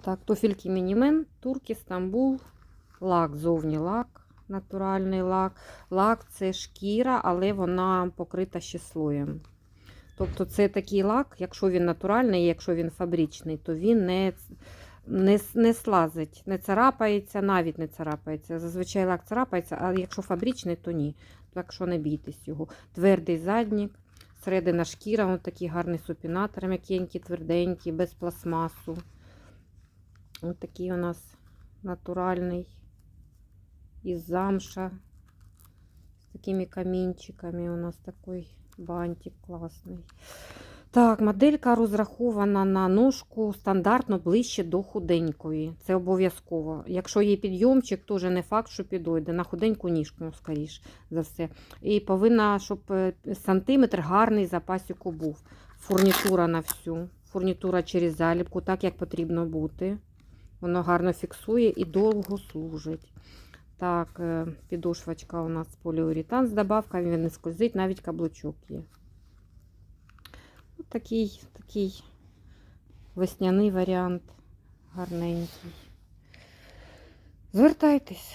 Так, туфельки Мінімен, Турки, Стамбул, лак, зовні лак, натуральний лак. Лак це шкіра, але вона покрита ще слоєм. Тобто це такий лак, якщо він натуральний, якщо він фабричний, то він не, не, не слазить, не царапається, навіть не царапається. Зазвичай лак царапається, а якщо фабричний, то ні. Так що не бійтесь його. Твердий заднік, середина шкіра, такий гарний супінатор, м'якенький, тверденький, без пластмасу. Ось такий у нас натуральний із замша. З такими камінчиками у нас такий бантик класний. Так, моделька розрахована на ножку стандартно ближче до худенької. Це обов'язково. Якщо є підйомчик, теж не факт, що підойде. На худеньку ніжку, скоріш за все. І повинна, щоб е, сантиметр гарний запасіку був. Фурнітура на всю. Фурнітура через заліпку, так як потрібно бути. Воно гарно фіксує і довго служить. Так, підошвачка підошвочка у нас поліуретан з добавками, він не скользить, навіть каблучок є. Ось такий, такий весняний варіант, гарненький. Звертайтесь.